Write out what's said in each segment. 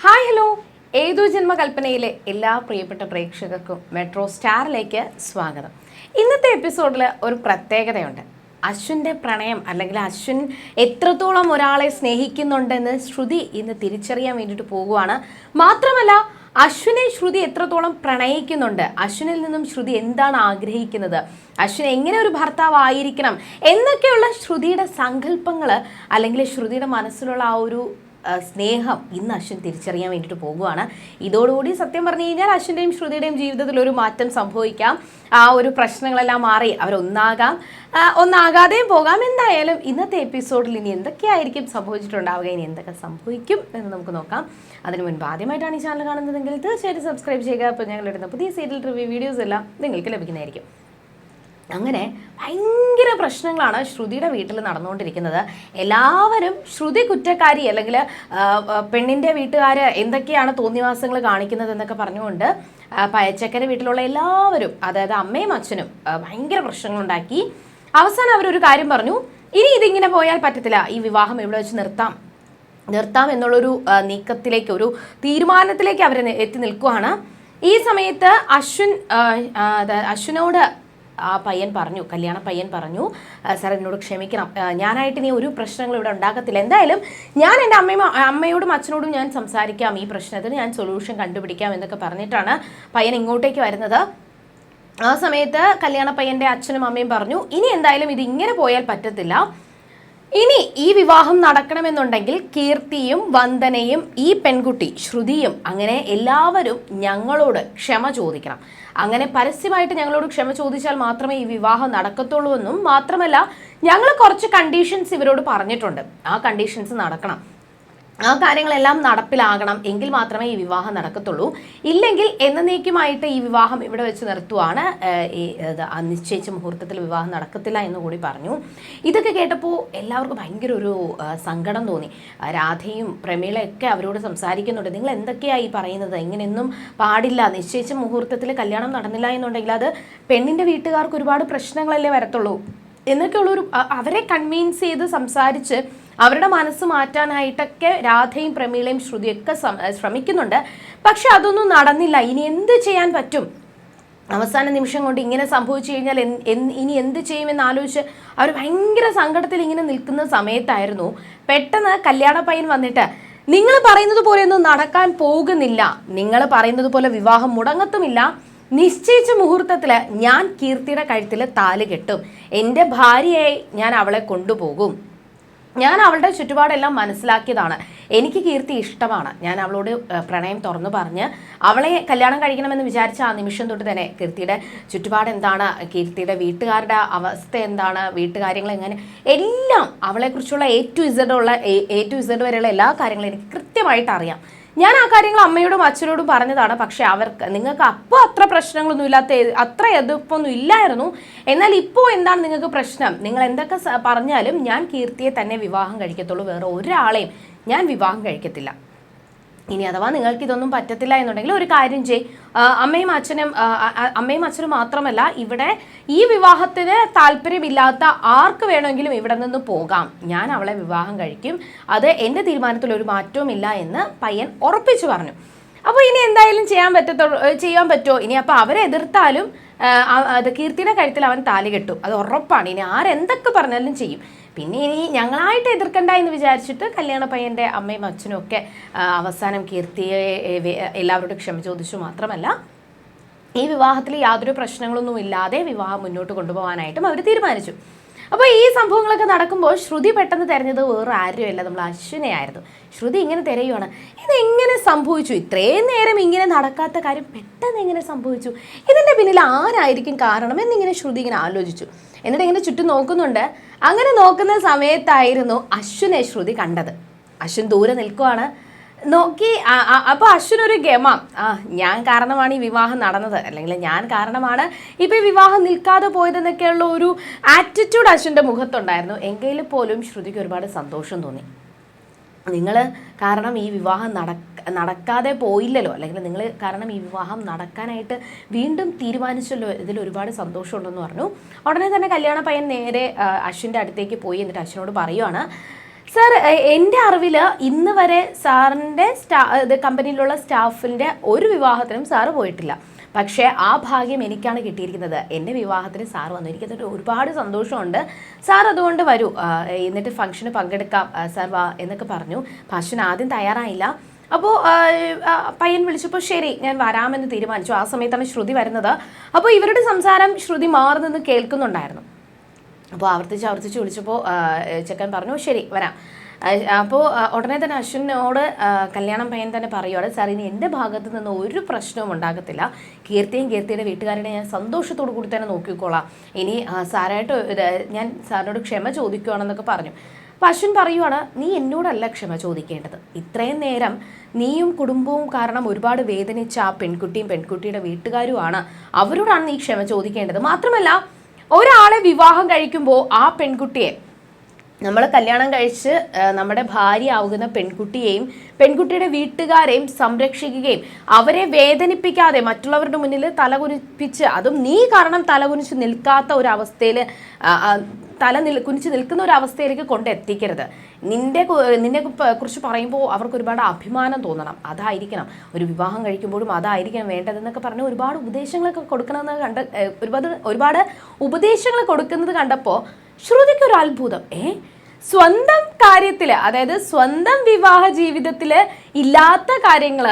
Hi hello. ഏതു ജന്മകൽപ്പനയിലെ എല്ലാ പ്രിയപ്പെട്ട പ്രേക്ഷകർക്കും മെട്രോ സ്റ്റാറിലേക്ക് സ്വാഗതം. ഇന്നത്തെ എപ്പിസോഡിൽ ഒരു പ്രത്യേകതയുണ്ട്. അശ്വിന്റെ പ്രണയം അല്ലെങ്കിൽ അശ്വിൻ എത്രത്തോളം ഒരാളെ സ്നേഹിക്കുന്നുണ്ടെന്ന് ശ്രുതി ഇന്ന് തിരിച്ചറിയാൻ വേണ്ടിയിട്ട് പോകുവാണ്. മാത്രമല്ല അശ്വിനെ ശ്രുതി എത്രത്തോളം പ്രണയിക്കുന്നുണ്ട്? അശ്വിനിൽ നിന്നും ശ്രുതി എന്താണ് ആഗ്രഹിക്കുന്നത്? അശ്വിൻ എങ്ങനെ ഒരു ഭർത്താവ് ആയിരിക്കണം? എന്നൊക്കെയുള്ള ശ്രുതിയുടെ സങ്കല്പങ്ങൾ അല്ലെങ്കിൽ ശ്രുതിയുടെ മനസ്സിലുള്ള ആ ഒരു സ്നേഹം ഇന്ന് അശ്വിൻ തിരിച്ചറിയാൻ വേണ്ടിയിട്ട് പോകുവാണ്. ഇതോടുകൂടി സത്യം പറഞ്ഞു കഴിഞ്ഞാൽ അശ്വിന്റെയും ശ്രുതിയുടെയും ജീവിതത്തിൽ ഒരു മാറ്റം സംഭവിക്കാം. ആ ഒരു പ്രശ്നങ്ങളെല്ലാം മാറി അവരൊന്നാകാം. ഒന്നാകാതെയും പോകാം. എന്തായാലും ഇന്നത്തെ എപ്പിസോഡിൽ ഇനി എന്തൊക്കെയായിരിക്കും സംഭവിച്ചിട്ടുണ്ടാവുക? ഇനി എന്തൊക്കെ സംഭവിക്കും എന്ന് നമുക്ക് നോക്കാം. അതിനു മുൻപ് ആദ്യമായിട്ടാണ് ഈ ചാനൽ കാണുന്നതെങ്കിൽ തീർച്ചയായിട്ടും സബ്സ്ക്രൈബ് ചെയ്യുക. അപ്പോൾ ഞങ്ങൾ ഇടുന്ന പുതിയ സീരിയൽ റിവ്യൂ വീഡിയോസ് എല്ലാം നിങ്ങൾക്ക് ലഭിക്കുന്നതായിരിക്കും. അങ്ങനെ ഭയങ്കര പ്രശ്നങ്ങളാണ് ശ്രുതിയുടെ വീട്ടിൽ നടന്നുകൊണ്ടിരിക്കുന്നത്. എല്ലാവരും ശ്രുതി കുറ്റക്കാരി അല്ലെങ്കിൽ പെണ്ണിന്റെ വീട്ടുകാർ എന്തൊക്കെയാണ് തോന്നിവാസങ്ങൾ കാണിക്കുന്നത് എന്നൊക്കെ പറഞ്ഞുകൊണ്ട് പയച്ചക്കര വീട്ടിലുള്ള എല്ലാവരും അതായത് അമ്മയും അച്ഛനും ഭയങ്കര പ്രശ്നങ്ങളുണ്ടാക്കി അവസാനം അവരൊരു കാര്യം പറഞ്ഞു ഇനി ഇതിങ്ങനെ പോയാൽ പറ്റത്തില്ല. ഈ വിവാഹം ഇവിടെ വെച്ച് നിർത്താം. നിർത്താം എന്നുള്ളൊരു നീക്കത്തിലേക്ക് ഒരു തീരുമാനത്തിലേക്ക് അവർ എത്തി നിൽക്കുകയാണ് ഈ സമയത്ത് അശ്വിൻ അശ്വിനോട് ആ പയ്യൻ പറഞ്ഞു കല്യാണ പയ്യൻ പറഞ്ഞു "ആ, സാർ എന്നോട് ക്ഷമിക്കണം. ഞാനായിട്ട് നീ ഒരു പ്രശ്നങ്ങളും ഇവിടെ ഉണ്ടാക്കത്തില്ല. എന്തായാലും ഞാൻ എന്റെ അമ്മയും അമ്മയോടും അച്ഛനോടും ഞാൻ സംസാരിക്കാം. ഈ പ്രശ്നത്തിന് ഞാൻ സൊല്യൂഷൻ കണ്ടുപിടിക്കാം എന്നൊക്കെ പറഞ്ഞിട്ടാണ് പയ്യൻ ഇങ്ങോട്ടേക്ക് വരുന്നത്. ആ സമയത്ത് കല്യാണ പയ്യന്റെ അച്ഛനും അമ്മയും പറഞ്ഞു ഇനി എന്തായാലും ഇത് ഇങ്ങനെ പോയാൽ പറ്റത്തില്ല. ഇനി ഈ വിവാഹം നടക്കണമെന്നുണ്ടെങ്കിൽ കീർത്തിയും വന്ദനയും ഈ പെൺകുട്ടി ശ്രുതിയും അങ്ങനെ എല്ലാവരും ഞങ്ങളോട് ക്ഷമ ചോദിക്കണം. അങ്ങനെ പരസ്യമായിട്ട് ഞങ്ങളോട് ക്ഷമ ചോദിച്ചാൽ മാത്രമേ ഈ വിവാഹം നടക്കത്തുള്ളൂ എന്നും മാത്രമല്ല ഞങ്ങൾ കുറച്ച് കണ്ടീഷൻസ് ഇവരോട് പറഞ്ഞിട്ടുണ്ട്. ആ കണ്ടീഷൻസ് നടക്കണം. ആ കാര്യങ്ങളെല്ലാം നടപ്പിലാകണം എങ്കിൽ മാത്രമേ ഈ വിവാഹം നടക്കത്തുള്ളൂ. ഇല്ലെങ്കിൽ എന്നേക്കുമായിട്ട് ഈ വിവാഹം ഇവിടെ വെച്ച് നിർത്തുവാണ്. ഈ നിശ്ചയിച്ച മുഹൂർത്തത്തിൽ വിവാഹം നടക്കത്തില്ല എന്ന് കൂടി പറഞ്ഞു. ഇതൊക്കെ കേട്ടപ്പോൾ എല്ലാവർക്കും ഭയങ്കര ഒരു സങ്കടം തോന്നി. രാധയും പ്രമീളയൊക്കെ അവരോട് സംസാരിക്കുന്നുണ്ട്. നിങ്ങൾ എന്തൊക്കെയാണ് ഈ പറയുന്നത്? ഇങ്ങനെയൊന്നും പാടില്ല. നിശ്ചയിച്ച മുഹൂർത്തത്തിൽ കല്യാണം നടന്നില്ല എന്നുണ്ടെങ്കിൽ അത് പെണ്ണിന്റെ വീട്ടുകാർക്ക് ഒരുപാട് പ്രശ്നങ്ങളല്ലേ വരത്തുള്ളൂ. എന്നൊക്കെയുള്ളൊരു അവരെ കൺവീൻസ് ചെയ്ത് സംസാരിച്ച് അവരുടെ മനസ്സ് മാറ്റാനായിട്ടൊക്കെ രാധയും പ്രമീളയും ശ്രുതിയൊക്കെ ശ്രമിക്കുന്നുണ്ട്. പക്ഷെ അതൊന്നും നടന്നില്ല. ഇനി എന്ത് ചെയ്യാൻ പറ്റും? അവസാന നിമിഷം കൊണ്ട് ഇങ്ങനെ സംഭവിച്ചു കഴിഞ്ഞാൽ ഇനി എന്ത് ചെയ്യുമെന്ന് ആലോചിച്ച് അവർ ഭയങ്കര സങ്കടത്തിൽ ഇങ്ങനെ നിൽക്കുന്ന സമയത്തായിരുന്നു. പെട്ടെന്ന് കല്യാണ പയ്യൻ വന്നിട്ട് നിങ്ങൾ പറയുന്നത് പോലെ ഒന്നും നടക്കാൻ പോകുന്നില്ല. നിങ്ങൾ പറയുന്നത് പോലെ വിവാഹം മുടങ്ങത്തുമില്ല. നിശ്ചയിച്ച മുഹൂർത്തത്തിൽ ഞാൻ കീർത്തിയുടെ കഴുത്തിൽ താൽ കെട്ടും. എന്റെ ഭാര്യയായി ഞാൻ അവളെ കൊണ്ടുപോകും. ഞാൻ അവളുടെ ചുറ്റുപാടെല്ലാം മനസ്സിലാക്കിയതാണ്. എനിക്ക് കീർത്തി ഇഷ്ടമാണ്. ഞാൻ അവളോട് പ്രണയം തുറന്നു പറഞ്ഞ് അവളെ കല്യാണം കഴിക്കണമെന്ന് വിചാരിച്ച ആ നിമിഷം തൊട്ട് തന്നെ കീർത്തിയുടെ ചുറ്റുപാട് എന്താണ് കീർത്തിയുടെ വീട്ടുകാരുടെ അവസ്ഥ എന്താണ് വീട്ടുകാര്യങ്ങൾ എങ്ങനെ എല്ലാം അവളെക്കുറിച്ചുള്ള എ ടു ഇസഡ് ഉള്ള എ ടു ഇസഡ് വരെയുള്ള എല്ലാ കാര്യങ്ങളും എനിക്ക് കൃത്യമായിട്ട് അറിയാം. ഞാൻ ആ കാര്യങ്ങൾ അമ്മയോടും അച്ഛനോടും പറഞ്ഞതാണ്. പക്ഷെ അവർക്ക് നിങ്ങൾക്ക് അപ്പോൾ അത്ര പ്രശ്നങ്ങളൊന്നും ഇല്ലാത്ത അത്ര എതിർപ്പൊന്നും ഇല്ലായിരുന്നു. എന്നാൽ ഇപ്പോൾ എന്താണ് നിങ്ങൾക്ക് പ്രശ്നം? നിങ്ങൾ എന്തൊക്കെ പറഞ്ഞാലും ഞാൻ കീർത്തിയെ തന്നെ വിവാഹം കഴിക്കത്തുള്ളൂ. വേറെ ഒരാളെയും ഞാൻ വിവാഹം കഴിക്കത്തില്ല. ഇനി അഥവാ നിങ്ങൾക്ക് ഇതൊന്നും പറ്റത്തില്ല എന്നുണ്ടെങ്കിൽ ഒരു കാര്യം ചെയ് അമ്മയും അച്ഛനും അമ്മയും അച്ഛനും മാത്രമല്ല ഇവിടെ ഈ വിവാഹത്തിന് താല്പര്യമില്ലാത്ത ആർക്ക് വേണമെങ്കിലും ഇവിടെ നിന്ന് പോകാം. ഞാൻ അവളെ വിവാഹം കഴിക്കും. അത് എന്റെ തീരുമാനത്തിൽ ഒരു മാറ്റവും ഇല്ല എന്ന് പയ്യൻ ഉറപ്പിച്ചു പറഞ്ഞു. അപ്പോൾ ഇനി എന്തായാലും ചെയ്യാൻ പറ്റത്തുള്ളൂ ചെയ്യാൻ പറ്റുമോ ഇനി അപ്പോൾ അവരെ എതിർത്താലും അത് കീർത്തിയുടെ കഴുത്തിൽ അവൻ താലി കെട്ടും. അത് ഉറപ്പാണ്. ഇനി ആരെന്തൊക്കെ പറഞ്ഞാലും ചെയ്യും. പിന്നെ ഇനി ഞങ്ങളായിട്ട് എതിർക്കണ്ട എന്ന് വിചാരിച്ചിട്ട് കല്യാണ പയ്യന്റെ അമ്മയും അച്ഛനും ഒക്കെ അവസാനം കീർത്തിയെ എല്ലാവരോടും ക്ഷമ ചോദിച്ചു മാത്രമല്ല ഈ വിവാഹത്തിൽ യാതൊരു പ്രശ്നങ്ങളൊന്നും ഇല്ലാതെ വിവാഹം മുന്നോട്ട് കൊണ്ടുപോകാനായിട്ടും അവർ തീരുമാനിച്ചു. അപ്പോൾ ഈ സംഭവങ്ങളൊക്കെ നടക്കുമ്പോൾ ശ്രുതി പെട്ടെന്ന് തിരഞ്ഞത് വേറെ ആരുമല്ല. നമ്മൾ അശ്വിനെ ആയിരുന്നു ശ്രുതി ഇങ്ങനെ തിരയുവാണ്. ഇതെങ്ങനെ സംഭവിച്ചു? ഇത്രയും നേരം ഇങ്ങനെ നടക്കാത്ത കാര്യം പെട്ടെന്ന് എങ്ങനെ സംഭവിച്ചു? ഇതിന്റെ പിന്നിൽ ആരായിരിക്കും കാരണം എന്നിങ്ങനെ ശ്രുതി ഇങ്ങനെ ആലോചിച്ചു. എന്നിട്ട് ഇങ്ങനെ ചുറ്റും നോക്കുന്നുണ്ട്. അങ്ങനെ നോക്കുന്ന സമയത്തായിരുന്നു അശ്വിനെ ശ്രുതി കണ്ടത്. അശ്വിൻ ദൂരെ നിൽക്കുവാണ്. നോക്കി അപ്പൊ അശ്വിനൊരു ഗമ. ആ ഞാൻ കാരണമാണ് ഈ വിവാഹം നടന്നത്. അല്ലെങ്കിൽ ഞാൻ കാരണമാണ് ഇപ്പൊ വിവാഹം നിൽക്കാതെ പോയതെന്നൊക്കെയുള്ള ഒരു ആറ്റിറ്റ്യൂഡ് അശ്വിന്റെ മുഖത്തുണ്ടായിരുന്നു. എങ്കിൽ പോലും ശ്രുതിക്ക് ഒരുപാട് സന്തോഷം തോന്നി. നിങ്ങൾ കാരണം ഈ വിവാഹം നടക്ക നടക്കാതെ പോയില്ലല്ലോ. അല്ലെങ്കിൽ നിങ്ങൾ കാരണം ഈ വിവാഹം നടക്കാനായിട്ട് വീണ്ടും തീരുമാനിച്ചല്ലോ. ഇതിൽ ഒരുപാട് സന്തോഷമുണ്ടെന്ന് പറഞ്ഞു. ഉടനെ തന്നെ കല്യാണ പയ്യൻ നേരെ അശ്വിന്റെ അടുത്തേക്ക് പോയി. എന്നിട്ട് അശ്വിനോട് പറയുവാണ് സാർ എന്റെ അറിവിൽ ഇന്ന് വരെ സാറിന്റെ സ്റ്റാ കമ്പനിയിലുള്ള സ്റ്റാഫിന്റെ ഒരു വിവാഹത്തിനും സാറ് പോയിട്ടില്ല. പക്ഷേ ആ ഭാഗ്യം എനിക്കാണ് കിട്ടിയിരിക്കുന്നത്. എന്റെ വിവാഹത്തിന് സാർ വന്നു. എനിക്കത് ഒരുപാട് സന്തോഷമുണ്ട്. സാർ അതുകൊണ്ട് വരൂ. എന്നിട്ട് ഫംഗ്ഷന് പങ്കെടുക്കാം. സാർ വാ എന്നൊക്കെ പറഞ്ഞു. അശ്വിൻ ആദ്യം തയ്യാറായില്ല. അപ്പോൾ പയ്യൻ വിളിച്ചപ്പോൾ ശരി ഞാൻ വരാമെന്ന് തീരുമാനിച്ചു. ആ സമയത്താണ് ശ്രുതി വരുന്നത്. അപ്പോൾ ഇവരുടെ സംസാരം ശ്രുതി മാറുന്നെന്ന് നിന്ന് കേൾക്കുന്നുണ്ടായിരുന്നു. അപ്പോൾ ആവർത്തിച്ച് ആവർത്തിച്ച് വിളിച്ചപ്പോൾ ചെക്കൻ പറഞ്ഞു ശരി വരാം. അപ്പോൾ ഉടനെ തന്നെ അശ്വിനോട് കല്യാണം പയ്യൻ തന്നെ പറയുവാണ് സാർ ഇനി എന്റെ ഭാഗത്ത് നിന്ന് ഒരു പ്രശ്നവും ഉണ്ടാകത്തില്ല. കീർത്തിയും കീർത്തിയുടെ വീട്ടുകാരുടെ ഞാൻ സന്തോഷത്തോടു കൂടി തന്നെ നോക്കിക്കോളാം. ഇനി സാറായിട്ട് ഞാൻ സാറിനോട് ക്ഷമ ചോദിക്കുവാണെന്നൊക്കെ പറഞ്ഞു. അപ്പോൾ അശ്വിൻ പറയുവാണ് നീ എന്നോടല്ല ക്ഷമ ചോദിക്കേണ്ടത്. ഇത്രയും നേരം നീയും കുടുംബവും കാരണം ഒരുപാട് വേദനിച്ച ആ പെൺകുട്ടിയും പെൺകുട്ടിയുടെ വീട്ടുകാരുമാണ്. അവരോടാണ് നീ ക്ഷമ ചോദിക്കേണ്ടത്. മാത്രമല്ല ഒരാളെ വിവാഹം കഴിക്കുമ്പോൾ ആ പെൺകുട്ടിയെ നമ്മൾ കല്യാണം കഴിച്ച് നമ്മുടെ ഭാര്യ ആവുന്ന പെൺകുട്ടിയെയും പെൺകുട്ടിയുടെ വീട്ടുകാരെയും സംരക്ഷിക്കുകയും അവരെ വേദനിപ്പിക്കാതെ മറ്റുള്ളവരുടെ മുന്നിൽ തലകുനിപ്പിച്ച് അതും നീ കാരണം തലകുനിച്ച് നിൽക്കാത്ത ഒരു തല നിൽ കുനിച്ച് നിൽക്കുന്ന ഒരു അവസ്ഥയിലേക്ക് കൊണ്ടെത്തിക്കരുത്. നിന്റെ നിന്നെ കുറിച്ച് പറയുമ്പോൾ അവർക്ക് ഒരുപാട് അഭിമാനം തോന്നണം. അതായിരിക്കണം. ഒരു വിവാഹം കഴിക്കുമ്പോഴും അതായിരിക്കണം വേണ്ടതെന്നൊക്കെ പറഞ്ഞ് ഒരുപാട് ഉപദേശങ്ങളൊക്കെ കൊടുക്കണമെന്ന് കണ്ട് ഒരുപാട് ഒരുപാട് ഉപദേശങ്ങൾ കൊടുക്കുന്നത് കണ്ടപ്പോൾ ശ്രുതിക്ക് ഒരു അത്ഭുതം. ഏ? സ്വന്തം കാര്യത്തിൽ അതായത് സ്വന്തം വിവാഹ ജീവിതത്തിൽ ഇല്ലാത്ത കാര്യങ്ങൾ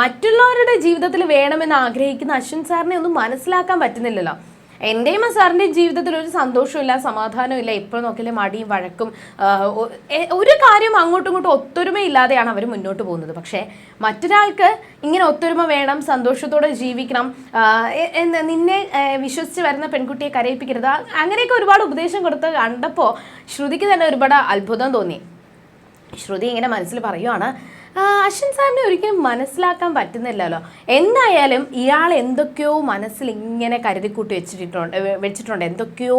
മറ്റുള്ളവരുടെ ജീവിതത്തിൽ വേണമെന്ന് ആഗ്രഹിക്കുന്ന അശ്വിൻ സാറിനെ ഒന്നും മനസ്സിലാക്കാൻ പറ്റുന്നില്ലല്ലോ. എന്റെയും സാറിന്റെയും ജീവിതത്തിൽ ഒരു സന്തോഷമില്ല സമാധാനമില്ല എപ്പോൾ നോക്കിയാലും മടിയും വഴക്കും ഒരു കാര്യം അങ്ങോട്ടും ഇങ്ങോട്ടും ഒത്തൊരുമയില്ലാതെയാണ് അവർ മുന്നോട്ട് പോകുന്നത്. പക്ഷേ മറ്റൊരാൾക്ക് ഇങ്ങനെ ഒത്തൊരുമ വേണം സന്തോഷത്തോടെ ജീവിക്കണം നിന്നെ വിശ്വസിച്ച് വരുന്ന പെൺകുട്ടിയെ കരയിപ്പിക്കരുത് അങ്ങനെയൊക്കെ ഒരുപാട് ഉപദേശം കൊടുത്ത് കണ്ടപ്പോൾ ശ്രുതിക്ക് തന്നെ ഒരുപാട് അത്ഭുതം തോന്നി. ശ്രുതി ഇങ്ങനെ മനസ്സിൽ പറയുവാണ് "ആ, അശ്വിൻ സാറിനെ ഒരിക്കലും മനസ്സിലാക്കാൻ പറ്റുന്നില്ലല്ലോ. എന്തായാലും ഇയാൾ എന്തൊക്കെയോ മനസ്സിൽ ഇങ്ങനെ കരുതിക്കൂട്ടി വെച്ചിട്ടുണ്ട് വെച്ചിട്ടുണ്ട്. എന്തൊക്കെയോ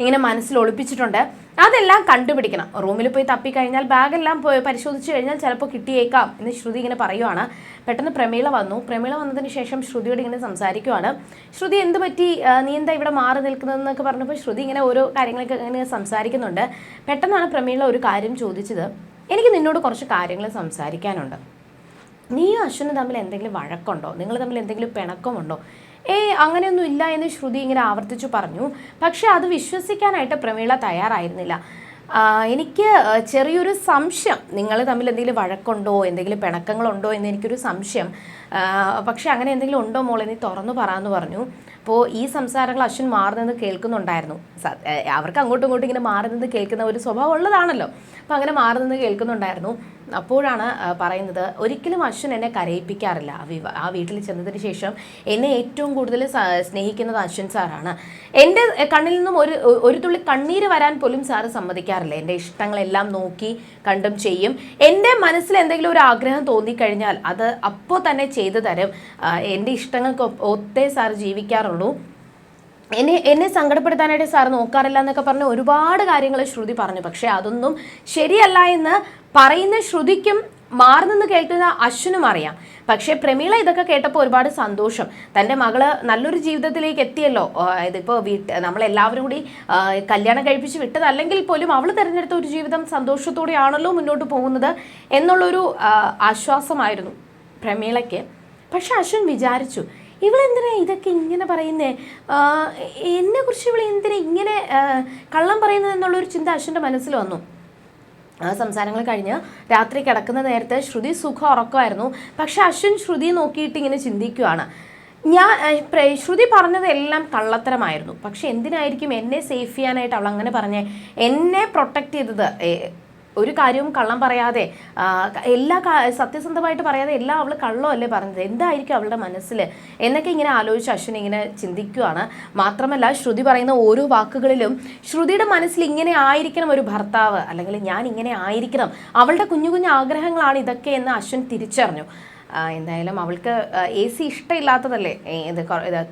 ഇങ്ങനെ മനസ്സിൽ ഒളിപ്പിച്ചിട്ടുണ്ട്. അതെല്ലാം കണ്ടുപിടിക്കണം. റൂമിൽ പോയി തപ്പിക്കഴിഞ്ഞാൽ ബാഗെല്ലാം പോയി പരിശോധിച്ച് കഴിഞ്ഞാൽ ചിലപ്പോൾ കിട്ടിയേക്കാം എന്ന് ശ്രുതി ഇങ്ങനെ പറയുവാണ്. പെട്ടെന്ന് പ്രമീള വന്നു. പ്രമീള വന്നതിന് ശേഷം ശ്രുതിയോട് ഇങ്ങനെ സംസാരിക്കുവാണ്. ശ്രുതി എന്ത് പറ്റി? നീ എന്താ ഇവിടെ മാറി നിൽക്കുന്നതെന്നൊക്കെ പറഞ്ഞപ്പോൾ ശ്രുതി ഇങ്ങനെ ഓരോ കാര്യങ്ങളൊക്കെ ഇങ്ങനെ സംസാരിക്കുന്നുണ്ട്. പെട്ടെന്നാണ് പ്രമീള ഒരു കാര്യം ചോദിച്ചത്. എനിക്ക് നിന്നോട് കുറച്ച് കാര്യങ്ങൾ സംസാരിക്കാനുണ്ട്. നീയും അശ്വനും തമ്മിൽ എന്തെങ്കിലും വഴക്കുണ്ടോ? നിങ്ങൾ തമ്മിൽ എന്തെങ്കിലും പിണക്കമുണ്ടോ? ഏയ് അങ്ങനെയൊന്നും ഇല്ല എന്ന് ശ്രുതി ഇങ്ങനെ ആവർത്തിച്ചു പറഞ്ഞു. പക്ഷേ അത് വിശ്വസിക്കാനായിട്ട് പ്രമീള തയ്യാറായിരുന്നില്ല. എനിക്ക് ചെറിയൊരു സംശയം. നിങ്ങൾ തമ്മിൽ എന്തെങ്കിലും വഴക്കുണ്ടോ? എന്തെങ്കിലും പിണക്കങ്ങളുണ്ടോ എന്ന് എനിക്കൊരു സംശയം. പക്ഷേ അങ്ങനെ എന്തെങ്കിലും ഉണ്ടോ മോളെ? നീ തുറന്നു പറയാമെന്ന് പറഞ്ഞു. അപ്പോൾ ഈ സംസാരങ്ങൾ അശ്വിൻ മാറുന്നത് കേൾക്കുന്നുണ്ടായിരുന്നു. അവർക്ക് അങ്ങോട്ടും ഇങ്ങോട്ടും ഇങ്ങനെ മാറുന്നത് കേൾക്കുന്ന ഒരു സ്വഭാവം ഉള്ളതാണല്ലോ. അപ്പോൾ അങ്ങനെ മാറുന്നത് കേൾക്കുന്നുണ്ടായിരുന്നു. അപ്പോഴാണ് പറയുന്നത് ഒരിക്കലും അശ്വിൻ എന്നെ കരയിപ്പിക്കാറില്ല. ആ വീട്ടിൽ ചെന്നതിന് ശേഷം എന്നെ ഏറ്റവും കൂടുതൽ സ്നേഹിക്കുന്നത് അശ്വിൻ സാറാണ്. എന്റെ കണ്ണിൽ നിന്നും ഒരു ഒരു തുള്ളി കണ്ണീര് വരാൻ പോലും സാറ് സമ്മതിക്കാറില്ല. എന്റെ ഇഷ്ടങ്ങളെല്ലാം നോക്കി കണ്ടും ചെയ്യും. എന്റെ മനസ്സിൽ എന്തെങ്കിലും ഒരു ആഗ്രഹം തോന്നിക്കഴിഞ്ഞാൽ അത് അപ്പോൾ തന്നെ ചെയ്തു തരും. എന്റെ ഇഷ്ടങ്ങൾക്ക് ഒത്തേ സാർ ജീവിക്കാറുള്ളൂ. എന്നെ എന്നെ സങ്കടപ്പെടുത്താനായിട്ട് സാർ നോക്കാറില്ല എന്നൊക്കെ പറഞ്ഞ് ഒരുപാട് കാര്യങ്ങൾ ശ്രുതി പറഞ്ഞു. പക്ഷേ അതൊന്നും ശരിയല്ല എന്ന് പറയുന്ന ശ്രുതിക്കും മാറുന്നെന്ന് കേൾക്കുന്ന അശ്വനും അറിയാം. പക്ഷേ പ്രമീള ഇതൊക്കെ കേട്ടപ്പോൾ ഒരുപാട് സന്തോഷം. തന്റെ മകൾ നല്ലൊരു ജീവിതത്തിലേക്ക് എത്തിയല്ലോ. ഇതിപ്പോൾ വീട്ട് നമ്മളെല്ലാവരും കൂടി കല്യാണം കഴിപ്പിച്ച് വിട്ടതല്ലെങ്കിൽ പോലും അവൾ തിരഞ്ഞെടുത്ത ഒരു ജീവിതം സന്തോഷത്തോടെയാണല്ലോ മുന്നോട്ട് പോകുന്നത് എന്നുള്ളൊരു ആശ്വാസമായിരുന്നു പ്രമീളയ്ക്ക്. പക്ഷെ അശ്വൻ വിചാരിച്ചു ഇവളെന്തിനാ ഇതൊക്കെ ഇങ്ങനെ പറയുന്നേ? എന്നെ കുറിച്ച് ഇവൾ എന്തിനാ ഇങ്ങനെ കള്ളം പറയുന്നത് എന്നുള്ളൊരു ചിന്ത അശ്വിന്റെ മനസ്സിൽ വന്നു. ആ സംസാരങ്ങൾ കഴിഞ്ഞ് രാത്രി കിടക്കുന്ന നേരത്തെ ശ്രുതി സുഖം ഉറക്കമായിരുന്നു. പക്ഷെ അശ്വിൻ ശ്രുതി നോക്കിയിട്ട് ഇങ്ങനെ ചിന്തിക്കുവാണ്. ഞാൻ ശ്രുതി പറഞ്ഞതെല്ലാം കള്ളത്തരമായിരുന്നു. പക്ഷെ എന്തിനായിരിക്കും എന്നെ സേഫ് ചെയ്യാനായിട്ട് അവൾ അങ്ങനെ പറഞ്ഞേ? എന്നെ പ്രൊട്ടക്റ്റ് ചെയ്തത് ഒരു കാര്യവും കള്ളം പറയാതെ എല്ലാ സത്യസന്ധമായിട്ട് പറയാതെ എല്ലാം അവൾ കള്ളമല്ലേ പറഞ്ഞത്? എന്തായിരിക്കും അവളുടെ മനസ്സിൽ എന്നൊക്കെ ഇങ്ങനെ ആലോചിച്ച് അശ്വിൻ ഇങ്ങനെ ചിന്തിക്കുകയാണ് മാത്രമല്ല ശ്രുതി പറയുന്ന ഓരോ വാക്കുകളിലും ശ്രുതിയുടെ മനസ്സിൽ ഇങ്ങനെ ആയിരിക്കണം ഒരു ഭർത്താവ് അല്ലെങ്കിൽ ഞാൻ ഇങ്ങനെ ആയിരിക്കണം അവളുടെ കുഞ്ഞു കുഞ്ഞു ആഗ്രഹങ്ങളാണ് ഇതൊക്കെ എന്ന് അശ്വിൻ തിരിച്ചറിഞ്ഞു. എന്തായാലും അവൾക്ക് എ സി ഇഷ്ടമില്ലാത്തതല്ലേ? ഇത്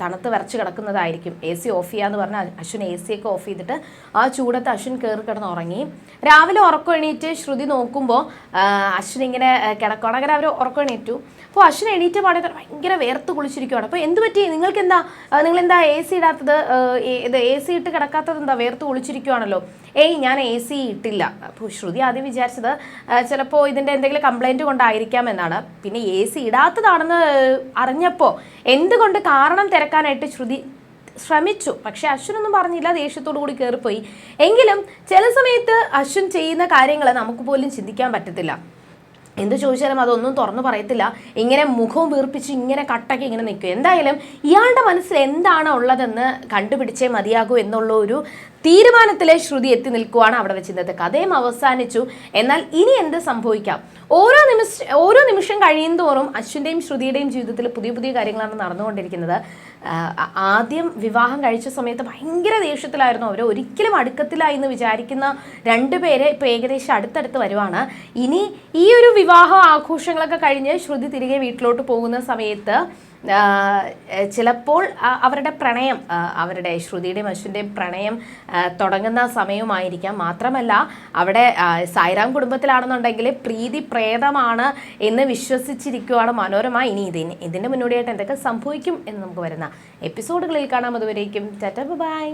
തണുത്ത് വിറച്ച് കിടക്കുന്നതായിരിക്കും. എ സി ഓഫ് ചെയ്യാന്ന് പറഞ്ഞാൽ അശ്വിൻ എ സി ഒക്കെ ഓഫ് ചെയ്തിട്ട് ആ ചൂടത്ത് അശ്വിൻ കയറി കിടന്ന് ഉറങ്ങി. രാവിലെ ഉറക്കം എണീറ്റ് ശ്രുതി നോക്കുമ്പോൾ അശ്വിൻ ഇങ്ങനെ കിടക്കുകയാണ് അങ്ങനെ അവർ ഉറക്കം എണീറ്റു. അപ്പോൾ അശ്വിൻ എണീറ്റ് പാടെ ഭയങ്കര വേർത്ത് കുളിച്ചിരിക്കുകയാണ് അപ്പോൾ എന്ത് പറ്റി? നിങ്ങൾക്ക് എന്താ നിങ്ങൾ എന്താ എ സി ഇടാത്തത്? ഇത് എ സി ഇട്ട് കിടക്കാത്തത് എന്താ? വേർത്ത് കുളിച്ചിരിക്കുകയാണല്ലോ ഏയ് ഞാൻ എ സി ഇട്ടില്ല. അപ്പോൾ ശ്രുതി ആദ്യം വിചാരിച്ചത് ചിലപ്പോൾ ഇതിന്റെ എന്തെങ്കിലും കംപ്ലൈന്റ് കൊണ്ടായിരിക്കാം എന്നാണ്. പിന്നെ എ സി ഇടാത്തതാണെന്ന് അറിഞ്ഞപ്പോൾ എന്തുകൊണ്ട് കാരണം തിരക്കാനായിട്ട് ശ്രുതി ശ്രമിച്ചു? പക്ഷെ അശ്വിനൊന്നും പറഞ്ഞില്ല ദേഷ്യത്തോടു കൂടി കയറിപ്പോയി എങ്കിലും ചില സമയത്ത് അശ്വിൻ ചെയ്യുന്ന കാര്യങ്ങൾ നമുക്ക് പോലും ചിന്തിക്കാൻ പറ്റത്തില്ല. എന്ത് ചോദിച്ചാലും അതൊന്നും തുറന്നു പറയത്തില്ല. ഇങ്ങനെ മുഖവും വീർപ്പിച്ച് ഇങ്ങനെ കട്ടൊക്കെ ഇങ്ങനെ നിൽക്കും. എന്തായാലും ഇയാളുടെ മനസ്സിൽ എന്താണ് ഉള്ളതെന്ന് കണ്ടുപിടിച്ചേ മതിയാകൂ എന്നുള്ള ഒരു തീരുമാനത്തിലെ ശ്രുതി എത്തി നിൽക്കുവാണ് അവിടെ വെച്ച് ഇന്നത്തെ കഥയും അവസാനിച്ചു. എന്നാൽ ഇനി എന്ത് സംഭവിക്കാം? ഓരോ നിമിഷ ഓരോ നിമിഷം കഴിയും തോറും അശ്വിന്റെയും ശ്രുതിയുടെയും ജീവിതത്തിൽ പുതിയ പുതിയ കാര്യങ്ങളാണ് നടന്നുകൊണ്ടിരിക്കുന്നത്. ആദ്യം വിവാഹം കഴിച്ച സമയത്ത് ഭയങ്കര ദേഷ്യത്തിലായിരുന്നു അവർ. ഒരിക്കലും അടുക്കത്തിലായി എന്ന് വിചാരിക്കുന്ന രണ്ടുപേരെ ഇപ്പോൾ ഏകദേശം അടുത്തടുത്ത് വരുവാണ്. ഇനി ഈ ഒരു വിവാഹ ആഘോഷങ്ങളൊക്കെ കഴിഞ്ഞ് ശ്രുതി തിരികെ വീട്ടിലോട്ട് പോകുന്ന സമയത്ത് ചിലപ്പോൾ അവരുടെ പ്രണയം അവരുടെ ശ്രുതിയുടെയും അശ്വിന്റെയും പ്രണയം തുടങ്ങുന്ന സമയവുമായിരിക്കാം. മാത്രമല്ല അവിടെ സായിറാം കുടുംബത്തിലാണെന്നുണ്ടെങ്കിൽ പ്രീതി പ്രേതമാണ് എന്ന് വിശ്വസിച്ചിരിക്കുവാണ് മനോരമ. ഇനി ഇതിന് ഇതിന്റെ മുന്നോടിയായിട്ട് എന്തൊക്കെ സംഭവിക്കും എന്ന് നമുക്ക് വരുന്ന എപ്പിസോഡുകളിൽ കാണാം. അതുവരേക്കും ടാറ്റ ബൈ.